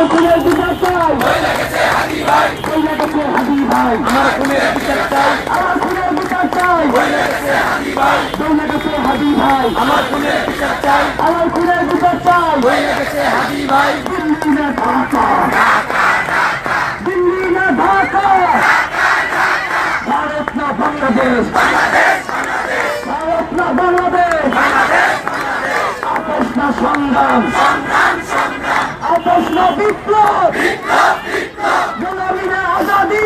আমার খুনের বিচার চাই আমার খুনের বিচার চাই হয়ে গেছে হাবি ভাই দিল্লি না ঢাকা দিল্লি না ঢাকা ভারত না বাংলাদেশ ভারত না বাংলাদেশ আকাশ না সংগ্রাম বিপ্লব গোলামি না আজাদি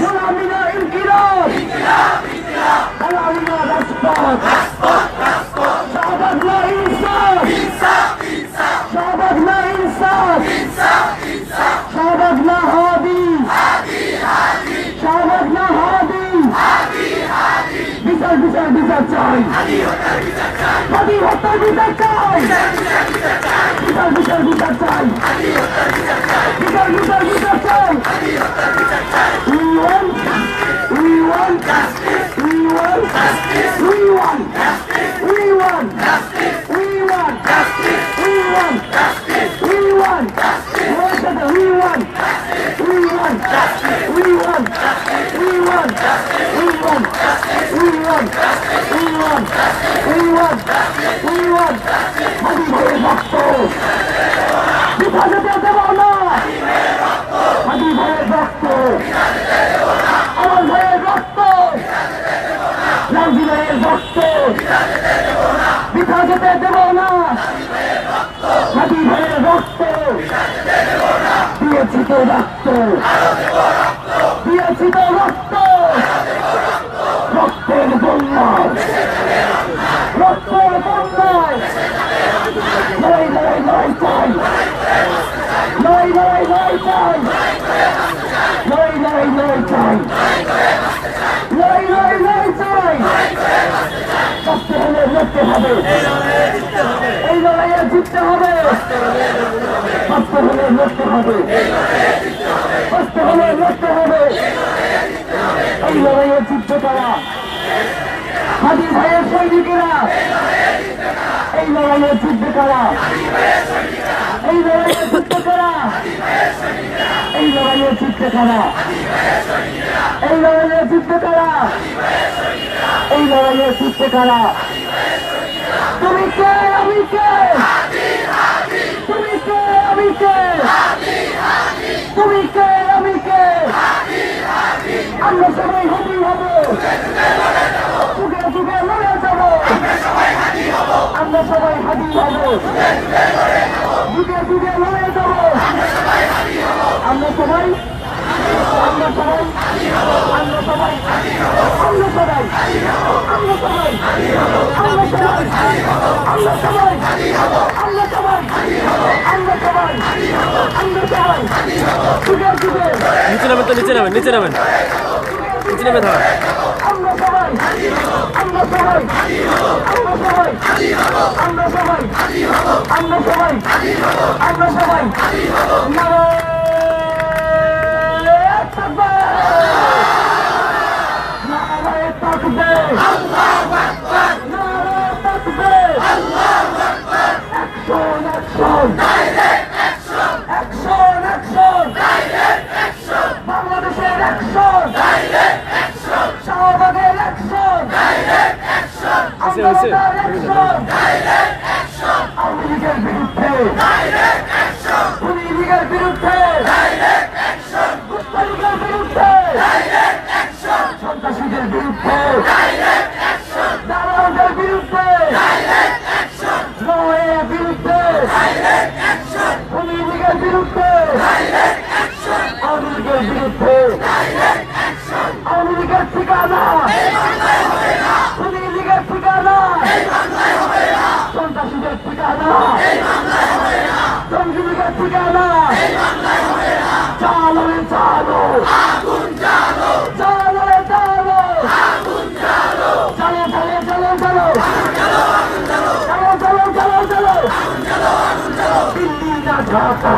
গোলামি না ইনকিলাব গোলামি না রাজপথ শাহবাগ না ইনসাফ শাহবাগ না ইনসাফ শাহবাগ না হাদি শাহবাগ না হাদি বিচার বিচার বিচার চাই হাদি হত্যার বিচার চাই বিচার বিচার বিচার চাই বিচার বিচার বিচার চাই We want, we want, we want, we সংগ্রাম সংগ্রাম হাজিবের রক্ত বিভাজকে দেব না হাজিবের রক্ত আমার ভাইয়ের রক্ত লালজিবের রক্ত বিভাজকে দেব না হাজিবের রক্ত দিয়েছি তোরা এই লড়াইয়ে জিততে হবে বাঁচতে হলে লড়তে হবে বাঁচতে হলে লড়তে হবে এই লড়াইয়ে জিততে পারা হাদি ভাইয়ের সৈনিকেরা এই লড়াইয়ে যুদ্ধ করা এই লড়াইয়ে যুদ্ধ করা এই লড়াইয়ে যুদ্ধ করা এই লড়াইয়ে যুদ্ধ করা এই লড়াইয়ে যুদ্ধ করা তুমি কে আমি কে তুমি কে আমি কে তুমি কে আমি কে আমরা সবাই হবি হব যুগে যুগে লড়ে যাব আমরা সবাই হাজি হব যুগে যুগে লড়ে যাব আমরা সবাই আমরা সবাই আমরা সবাই আমরা সবাই আমরা সবাই সবাই আমরা নিচে নামেন তো নিচে নামেন নিচে নামেন নিচে নামে ধর আমরা সবাই আমরা সবাই আমরা সবাই আমরা সবাই আমরা সবাই too.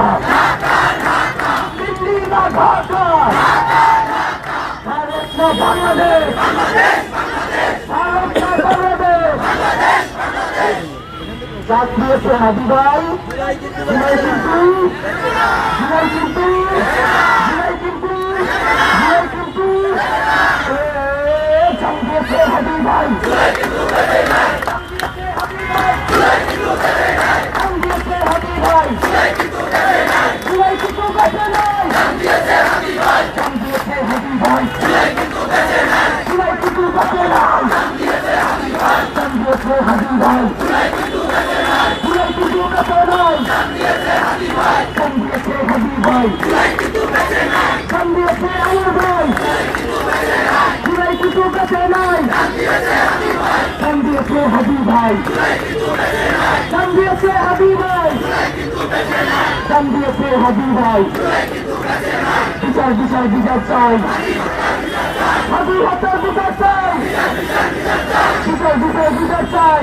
ঢাকা ঢাকা দিল্লি না ঢাকা ঢাকা ঢাকা ভারত না বাংলাদেশ বাংলাদেশ বাংলাদেশ ভারত না বাংলাদেশ বাংলাদেশ বাংলাদেশ জাতীয় সেনা দিবাই জুলাই কিন্তু জুলাই কিন্তু হাবি ভাই দাম দিয়েছে হাবি ভাই দাম দিয়েছে হাবি ভাই বিচার বিচার বিচার চাই হাবি হত্যার বিচার চাই বিচার বিচার বিচার চাই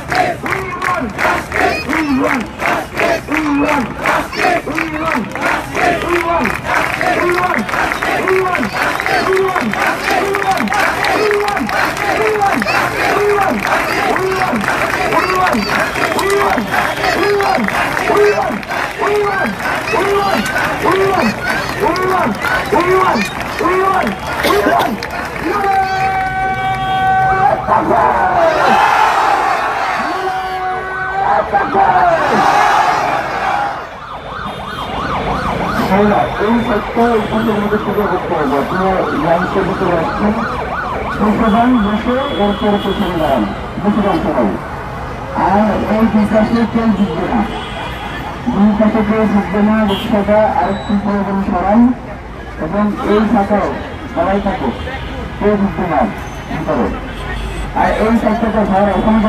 Want We want We want We want এই সত্য এখানে মধ্যে থেকে করতে হবে আপনার লাইনসের ভিতরে আসছেন সংশোধন বসে এরপরে পেছনে দাঁড়ান বসে দাঁড়ান সবাই আর প্রয়োজন সরান এবং এই শাখাও সবাই থাকুক। কেউ জিতবে না ভিতরে। আর এই স্বাস্থ্যটা ঘর ওখানে